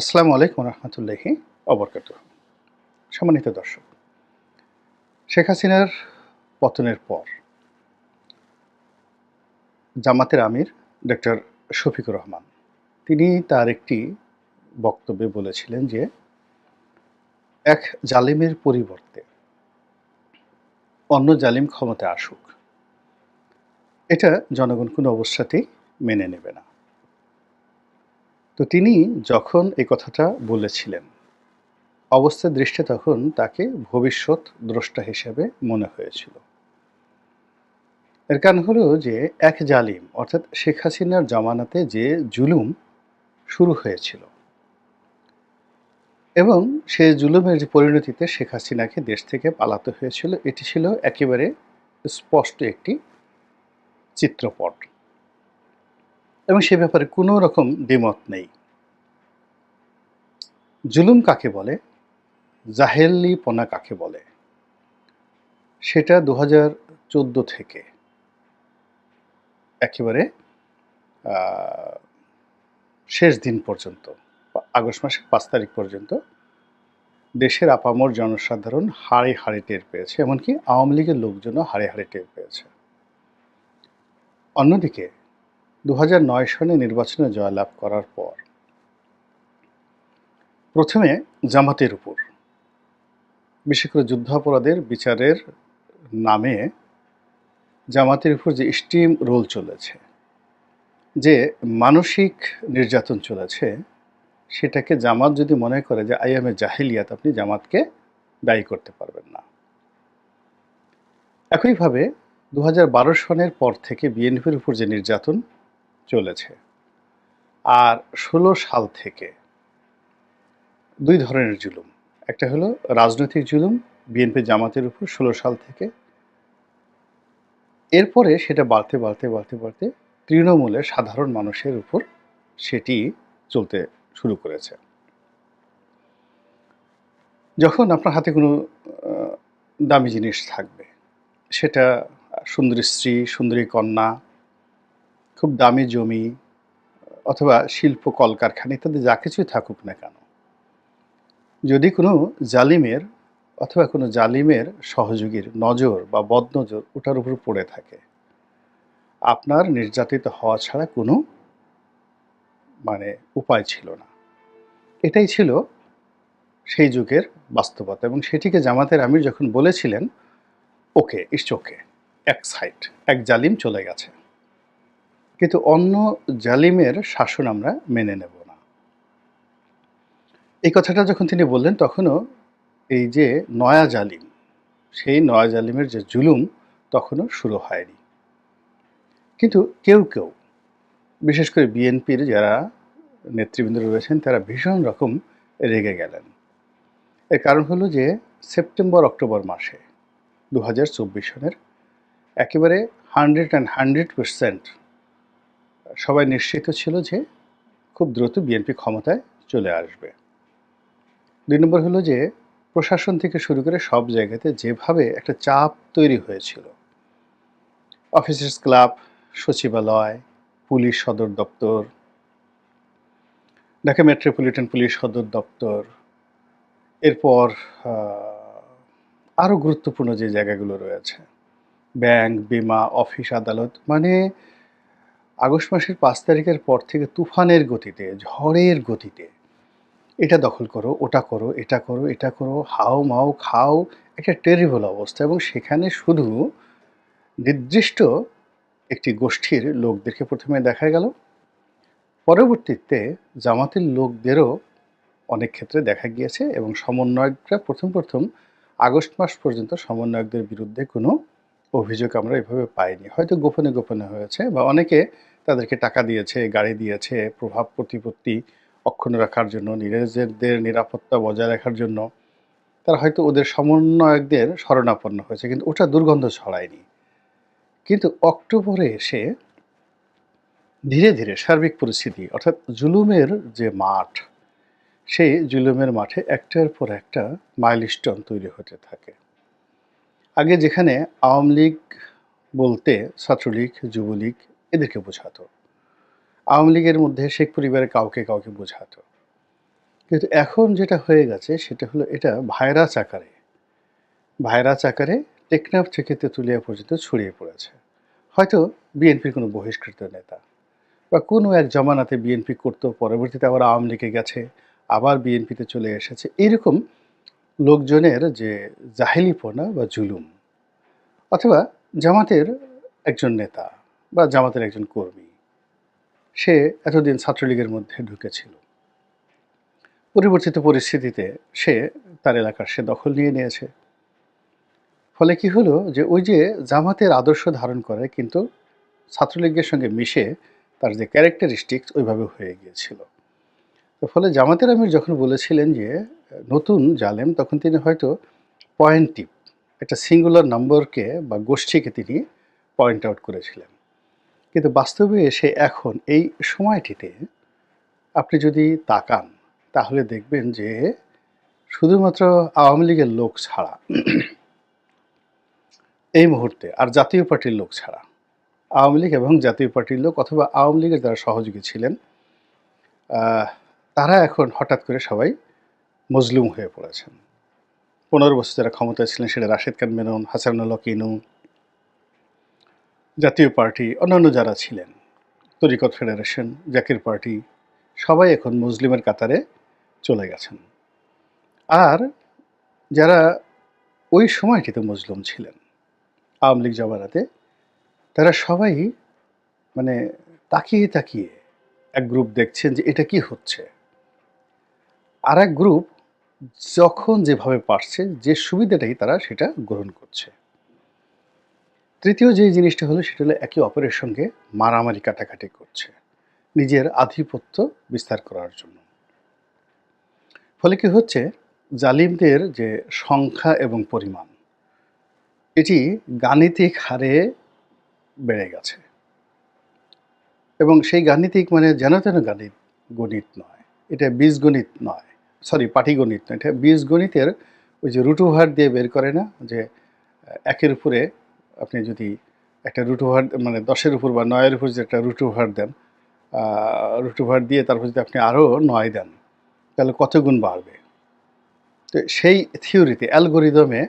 আসসালামু আলাইকুম রহমতুল্লাহি অবরকাত সম্মানিত দর্শক, শেখ হাসিনার পতনের পর জামাতের আমির ডক্টর শফিকুর রহমান, তিনি তার একটি বক্তব্যে বলেছিলেন যে, এক জালিমের পরিবর্তে অন্য জালিম ক্ষমতায় আসুক, এটা জনগণ কোনো অবস্থাতেই মেনে নেবে না। তো তিনি যখন এই কথাটা বলেছিলেন, অবস্থার দৃষ্টি তখন তাকে ভবিষ্যৎ দ্রষ্টা হিসেবে মনে হয়েছিল। এর কারণ হলো যে, এক জালিম, অর্থাৎ শেখ হাসিনার জামানাতে যে জুলুম শুরু হয়েছিল এবং সে জুলুমের যে পরিণতিতে শেখ হাসিনাকে দেশ থেকে পালাতে হয়েছিল, এটি ছিল একেবারে স্পষ্ট একটি চিত্রপট। এবং সে ব্যাপারে কোনো রকম দ্বিমত নেই। জুলুম কাকে বলে? জাহেলিপনা কাকে বলে? সেটা দু হাজার চোদ্দ থেকে। একেবারে শেষ দিন পর্যন্ত, আগস্ট মাসের পাঁচ তারিখ পর্যন্ত দেশের আপামর জনসাধারণ হাড়ে হাড়ে টের পেয়েছে, এমনকি আওয়ামী লীগের লোকজনও হাড়ে হাড়ে টের পেয়েছে। অন্যদিকে দু সনে নির্বাচনে জয়লাভ করার পর। প্রথমে জামাতের উপর। বিশেষ করে যুদ্ধাপরাধের বিচারের নামে জামাতের উপর যে স্টিম রোল চলেছে, যে মানসিক নির্যাতন চলেছে, সেটাকে জামাত যদি মনে করে যে আইএমএ জাহিলিয়াত আপনি জামাতকে দায়ী করতে পারবেন না। একইভাবে দু হাজার বারো সনের পর থেকে বিএনপির উপর যে নির্যাতন চলেছে। আর ষোলো সাল থেকে দুই ধরনের জুলুম। একটা হলো রাজনৈতিক জুলুম বিএনপি জামাতের উপর ষোলো সাল থেকে। এরপরে সেটা বাড়তে বাড়তে বাড়তে বাড়তে তৃণমূলের সাধারণ মানুষের উপর সেটি চলতে শুরু করেছে। যখন আপনার হাতে কোনো দামি জিনিস থাকবে, সেটা সুন্দরী স্ত্রী, সুন্দরী কন্যা খুব দামি জমি অথবা শিল্প কলকারখানা ইত্যাদি যা কিছুই থাকুক না কেন, যদি কোনো জালিমের অথবা কোনো জালিমের সহযোগীর নজর বা বদনজর ওটার উপর পড়ে থাকে, আপনার নির্যাতিত হওয়া ছাড়া কোনো মানে উপায় ছিল না। এটাই ছিল সেই যুগের বাস্তবতা এবং সেটিকে জামাতের আমির যখন বলেছিলেন, ওকে ইস ওকে, এক সাইড, এক জালিম চলে গেছে। কিন্তু অন্য জালিমের শাসন আমরা মেনে নেব না। এই কথাটা যখন তিনি বললেন, তখনও এই যে নয়া জালিম, সেই নয়া জালিমের যে জুলুম তখনও শুরু হয়নি। কিন্তু কেউ কেউ, বিশেষ করে বিএনপির যারা নেতৃবৃন্দ রয়েছেন, তারা ভীষণ রকম রেগে গেলেন। এর কারণ হলো যে সেপ্টেম্বর, অক্টোবর মাসে দু হাজার চব্বিশ সনের একেবারে হান্ড্রেড অ্যান্ড হান্ড্রেড পার্সেন্ট সবাই নিশ্চিত ছিল যে খুব দ্রুত বিএনপি ক্ষমতায় চলে আসবে। দুই নম্বর হলো যে প্রশাসন থেকে শুরু করে সব জায়গাতে যেভাবে একটা চাপ তৈরি হয়েছিল অফিসার্স ক্লাব, সচিবালয়, পুলিশ সদর দপ্তর, ঢাকা মেট্রোপলিটন পুলিশ সদর দপ্তর, এরপর আরও গুরুত্বপূর্ণ যে জায়গাগুলো রয়েছে, ব্যাংক, বিমা, অফিস, আদালত মানে আগস্ট মাসের পাঁচ তারিখের পর থেকে তুফানের গতিতে, ঝড়ের গতিতে। এটা দখল করো, ওটা করো, এটা করো এটা করো, হাও মাও খাও, একটা টেরিবল অবস্থা। এবং সেখানে শুধু নির্দিষ্ট একটি গোষ্ঠীর লোকদেরকে প্রথমে দেখা গেল। পরবর্তীতে জামাতের লোকদেরও অনেক ক্ষেত্রে দেখা গিয়েছে এবং সমন্বয়করা প্রথম প্রথম আগস্ট মাস পর্যন্ত সমন্বয়কদের বিরুদ্ধে কোনো অভিযোগ আমরা এভাবে পাইনি। হয়তো গোপনে গোপনে হয়েছে বা অনেকে তাদেরকে টাকা দিয়েছে, গাড়ি দিয়েছে, প্রভাব প্রতিপত্তি অক্ষুণ্ণ রাখার জন্য, নিজেদের নিরাপত্তা বজায় রাখার জন্য। তারা হয়তো ওদের সমন্বয়কদের শরণাপন্ন হয়েছে, কিন্তু ওটা দুর্গন্ধ ছড়ায়নি। কিন্তু অক্টোবরে এসে ধীরে ধীরে সার্বিক পরিস্থিতি, অর্থাৎ জুলুমের যে মাঠ, সেই জুলুমের মাঠে একটার পর একটা মাইলস্টোন তৈরি হতে থাকে। আগে যেখানে আওয়ামী লীগ বলতে ছাত্রলীগ, যুবলীগ এদেরকে বোঝাতো। আওয়ামী লীগের মধ্যে শেখ পরিবারের কাউকে কাউকে বোঝাতো। কিন্তু এখন যেটা হয়ে গেছে সেটা হলো এটা ভাইরাস আকারে। ভাইরাস আকারে টেকনাফ থেকে তেঁতুলিয়া পর্যন্ত ছড়িয়ে পড়েছে। হয়তো বিএনপির কোনো বহিষ্কৃত নেতা বা কোনো এক জমানাতে বিএনপি করতো, পরবর্তীতে আবার আওয়ামী লীগে গেছে, আবার বিএনপিতে চলে এসেছে। এরকম লোকজনের যে জাহেলিপনা বা জুলুম, অথবা জামাতের একজন নেতা বা জামাতের একজন কর্মী, সে এতদিন ছাত্রলীগের মধ্যে ঢুকেছিল। পরিবর্তিত পরিস্থিতিতে সে তার এলাকার সে দখল নিয়ে নিয়েছে। ফলে কি হলো যে ওই যে জামাতের আদর্শ ধারণ করে কিন্তু ছাত্রলীগের সঙ্গে মিশে তার যে ক্যারেক্টারিস্টিক্স ওইভাবে হয়ে গিয়েছিল। তো ফলে জামাতের আমির যখন বলেছিলেন যে নতুন জালেম, তখন তিনি হয়তো পয়েন্ট টিপ একটা সিঙ্গুলার নম্বরকে বা গোষ্ঠীকে তিনি পয়েন্ট আউট করেছিলেন। কিন্তু বাস্তবে এসে এখন এই সময়টিতে আপনি যদি তাকান, তাহলে দেখবেন যে শুধুমাত্র আওয়ামী লীগের লোক ছাড়া এই মুহূর্তে আর জাতীয় পার্টির লোক ছাড়া আওয়ামী লীগ এবং জাতীয় পার্টির লোক অথবা আওয়ামী লীগের যারা সহযোগী ছিলেন তারা এখন হঠাৎ করে সবাই মজলুম হয়ে পড়েছেন। পনেরো বছর যারা ক্ষমতায় ছিলেন সেটা রাশেদ খান মেনন হাসানুল্লাহ কিনু, জাতীয় পার্টি, অন্যান্য যারা ছিলেন, তরিকত ফেডারেশন, জাকির পার্টি, সবাই এখন মুসলিমের কাতারে চলে গেছেন। আর যারা ওই সময়টিতে মুসলিম ছিলেন, আওয়ামী লীগ জমানাতে, তারা সবাই মানে তাকিয়ে তাকিয়ে এক গ্রুপ দেখছেন যে এটা কি হচ্ছে। আর এক গ্রুপ যখন যেভাবে পারছে, যে সুবিধাটাই তারা সেটা গ্রহণ করছে। তৃতীয় যে জিনিসটা হলো, সেটা হলো একে অপরের সঙ্গে মারামারি কাটাকাটি করছে, নিজের আধিপত্য বিস্তার করার জন্য। ফলে কি হচ্ছে? জালিমদের যে সংখ্যা এবং পরিমাণ, এটি গাণিতিক হারে বেড়ে গেছে। এবং সেই গাণিতিক মানে যেন তেন গাণিত গণিত নয়, এটা বীজগণিত নয়। সরি পাটিগণিত নয় এটা বীজগণিতের ওই যে রুট ওভার দিয়ে বের করে না, যে, একের উপরে আপনি যদি একটা রুট ওভার মানে দশের উপর বা নয়ের উপর যে একটা রুট ওভার দেন রুট ওভার দিয়ে তারপর যদি আপনি আরও নয় দেন, তাহলে কত গুণ বাড়বে? তো সেই থিওরিতে, অ্যালগোরিদমে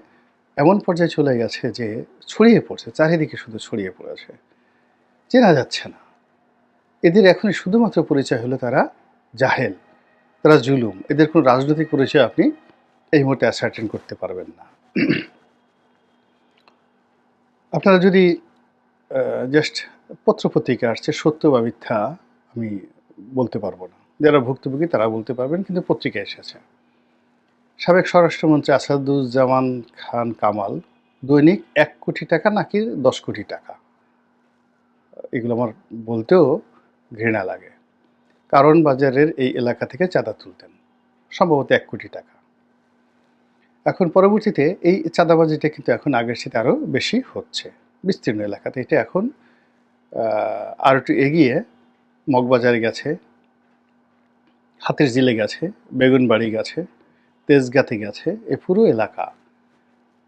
এমন পর্যায়ে চলে গেছে যে, ছড়িয়ে পড়ছে, চারিদিকে শুধু ছড়িয়ে পড়েছে। চেনা যাচ্ছে না। এদের এখন শুধুমাত্র পরিচয় হলো তারা জাহেল। তারা জুলুম। এদের কোনো রাজনৈতিক পরিচয় আপনি এই মুহূর্তে অ্যাসার্টেন করতে পারবেন না। আপনারা যদি জাস্ট পত্রপত্রিকা আসছে, সত্য বা মিথ্যা, আমি বলতে পারব না। যারা ভুক্তভোগী, তারা বলতে পারবেন, কিন্তু পত্রিকা এসেছে। সাবেক স্বরাষ্ট্রমন্ত্রী আসাদুজ্জামান খান কামাল, দৈনিক এক কোটি টাকা নাকি দশ কোটি টাকা? এগুলো আমার বলতেও ঘৃণা লাগে। কারণ বাজারের এই এলাকা থেকে চাঁদা তুলতেন, সম্ভবত এক কোটি টাকা। এখন পরবর্তীতে এই চাঁদাবাজিটা কিন্তু এখন আগের সাথে আরও বেশি হচ্ছে। বিস্তীর্ণ এলাকাতে এটা এখন আর একটু এগিয়ে, মগবাজারে গেছে হাতের জিলে গেছে, বেগুনবাড়ি গেছে, তেজগাতে গেছে, এ পুরো এলাকা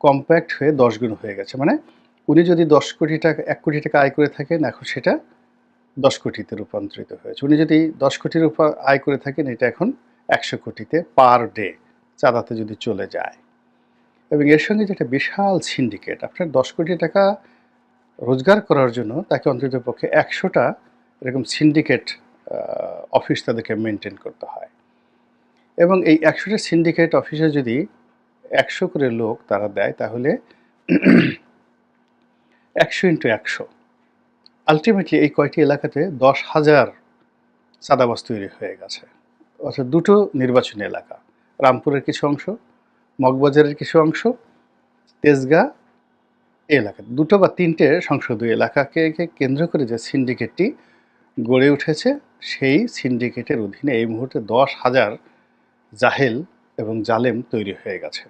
কম্প্যাক্ট হয়ে দশ গুণ হয়ে গেছে। মানে উনি যদি দশ কোটি টাকা, এক কোটি টাকা আয় করে থাকেন, এখন সেটা দশ কোটিতে রূপান্তরিত হয়েছে। উনি যদি দশ কোটির উপর আয় করে থাকেন, এটা এখন একশো কোটিতে পার ডে চাঁদাতে যদি চলে যায়। এবং এর সঙ্গে যেটা বিশাল সিন্ডিকেট, আপনার দশ কোটি টাকা রোজগার করার জন্য তাকে অন্তত পক্ষে একশোটা এরকম সিন্ডিকেট অফিস তাদেরকে মেনটেন করতে হয়। এবং এই একশোটা সিন্ডিকেট অফিসে যদি একশো করে লোক তারা দেয়, তাহলে একশো ইন্টু একশো। আলটিমেটলি এই কয়টি এলাকাতে দশ হাজার চাঁদাবাস তৈরি হয়ে গেছে। অর্থাৎ দুটো নির্বাচনী এলাকা। রামপুরের কিছু অংশ, মগবাজারের কিছু অংশ, তেজগা এই এলাকা। দুটো বা তিনটে সংসদীয় এলাকাকে কেন্দ্র করে যে সিন্ডিকেটটি গড়ে উঠেছে, সেই সিন্ডিকেটের অধীনে এই মুহূর্তে দশ হাজার জাহেল এবং জালেম তৈরি হয়ে গেছে।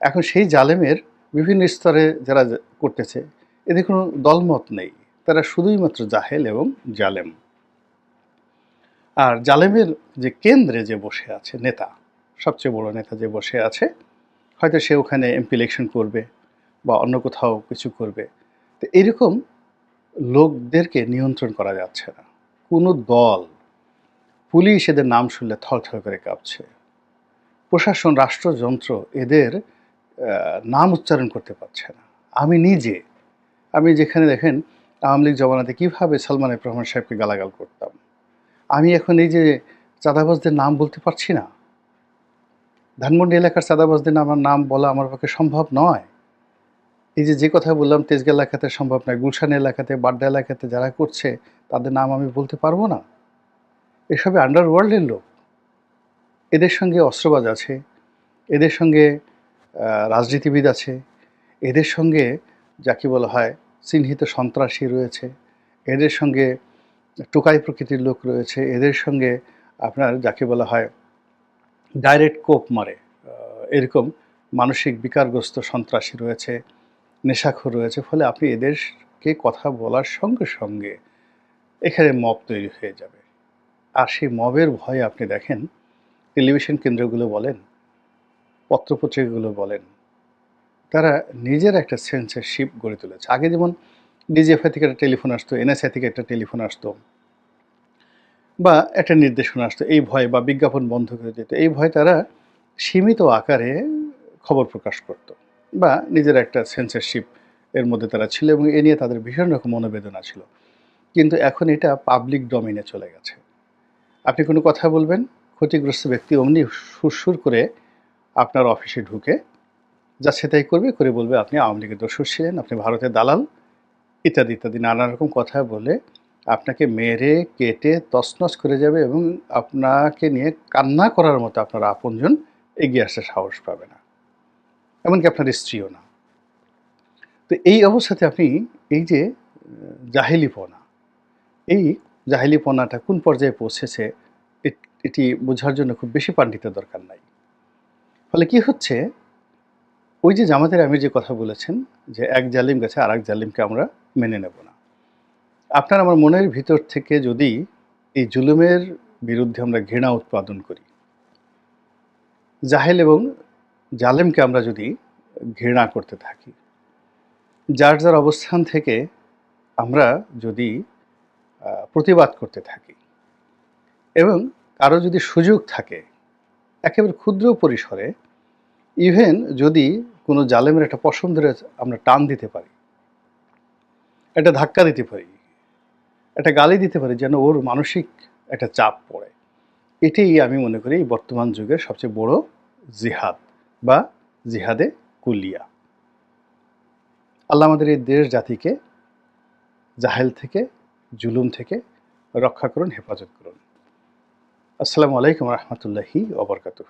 এখন সেই জালেমের বিভিন্ন স্তরে যারা করতেছে, এদের কোনো দলমত নেই। তারা শুধুই মাত্র জাহেল এবং জালেম। আর জালেমের যে কেন্দ্রে যে বসে আছে নেতা, সবচেয়ে বড় নেতা যে বসে আছে, হয়তো সে ওখানে এমপি ইলেকশন করবে বা অন্য কোথাও কিছু করবে। তো এরকম লোকদেরকে নিয়ন্ত্রণ করা যাচ্ছে না। কোনো দল, পুলিশ এদের নাম শুনলে থরথর করে কাঁপছে। প্রশাসন, রাষ্ট্রযন্ত্র এদের নাম উচ্চারণ করতে পারছে না। আমি নিজে, আমি যেখানে দেখেন আওয়ামী লীগ জমানাতে কীভাবে সালমান রহমান সাহেবকে গালাগাল করতাম? আমি এখন এই যে চাঁদাবাজদের নাম বলতে পারছি না। ধানমন্ডি এলাকার চাঁদাবাজদের আমার নাম বলা আমার পক্ষে সম্ভব নয়। এই যে যে কথা বললাম তেজগাঁ এলাকাতে সম্ভব নয়, গুলশান এলাকাতে, বাড্ডা এলাকাতে যারা করছে, তাদের নাম আমি বলতে পারব না। এসবে আন্ডারওয়ার্ল্ডের লোক। এদের সঙ্গে অস্ত্রবাজ আছে, এদের সঙ্গে রাজনীতিবিদ আছে, এদের সঙ্গে যাকে বলা হয় চিহ্নিত সন্ত্রাসী রয়েছে। এদের সঙ্গে টোকাই প্রকৃতির লোক রয়েছে। এদের সঙ্গে আপনার যাকে বলা হয় ডাইরেক্ট কোপ মারে। এরকম মানসিক বিকারগ্রস্ত সন্ত্রাসী রয়েছে, নেশাখোর রয়েছে। ফলে আপনি এদেরকে কথা বলার সঙ্গে সঙ্গে এখানে মব তৈরি হয়ে যাবে। আর সেই মবের ভয়ে আপনি দেখেন, টেলিভিশন কেন্দ্রগুলো বলেন, পত্রপত্রিকাগুলো বলেন তারা নিজের একটা সেন্সারশিপ গড়ে তুলেছে। আগে যেমন ডিজিএফআই থেকে একটা টেলিফোন আসতো এনএসআই থেকে একটা টেলিফোন আসতো, বা একটা নির্দেশনা আসতো, এই ভয় বা বিজ্ঞাপন বন্ধ করে দিত, এই ভয় তারা সীমিত আকারে খবর প্রকাশ করত, বা নিজের একটা সেন্সারশিপ এর মধ্যে তারা ছিল এবং এ নিয়ে তাদের ভীষণ রকম মনোবেদনা ছিল। কিন্তু এখন এটা পাবলিক ডোমিনে চলে গেছে। আপনি কোনো কথা বলবেন? ক্ষতিগ্রস্ত ব্যক্তি অমনি সুরসুর করে আপনার অফিসে ঢুকে যাচ্ছে সেটাই করবে, করে বলবে, আপনি আওয়ামী লীগের দোষর ছিলেন, আপনি ভারতের দালাল, ইত্যাদি ইত্যাদি নানা রকম কথা বলে আপনাকে মেরে, কেটে, তছনছ করে যাবে এবং আপনাকে নিয়ে কান্না করার মতো আপনার আপনজন এগিয়ে আসতে সাহস পাবে না। এমনকি আপনার স্ত্রীও না। তো এই অবস্থাতে আপনি এই যে, জাহেলিপনা, এই জাহেলিপনাটা কোন পর্যায়ে পৌঁছেছে এটি বোঝার জন্য খুব বেশি পাণ্ডিত্যের দরকার নাই। ফলে কি হচ্ছে ওই যে জামাতের আমির যে কথা বলেছেন, যে এক জালিম গেছে আর এক জালিমকে আমরা মেনে নেব না। আপনার আমার মনের ভিতর থেকে যদি এই জুলুমের বিরুদ্ধে আমরা ঘৃণা উৎপাদন করি, জাহেল এবং জালেমকে আমরা যদি ঘৃণা করতে থাকি, যার যার অবস্থান থেকে আমরা যদি প্রতিবাদ করতে থাকি এবং কারও যদি সুযোগ থাকে, একেবারে ক্ষুদ্র পরিসরে ইভেন যদি কোনো জালেমের একটা পছন্দের আমরা টান দিতে পারি, একটা ধাক্কা দিতে পারি, একটা গালি দিতে পারি, যেন ওর মানসিক একটা চাপ পড়ে, এটাই আমি মনে করি বর্তমান যুগের সবচেয়ে বড় জিহাদ বা জিহাদে কুলিয়া। আল্লাহ আমাদের এই দেশ জাতিকে জাহেল থেকে, জুলুম থেকে রক্ষা করুন, হেফাজত করুন। আসসালামু আলাইকুম রহমতুল্লাহি ওবরকাতুহ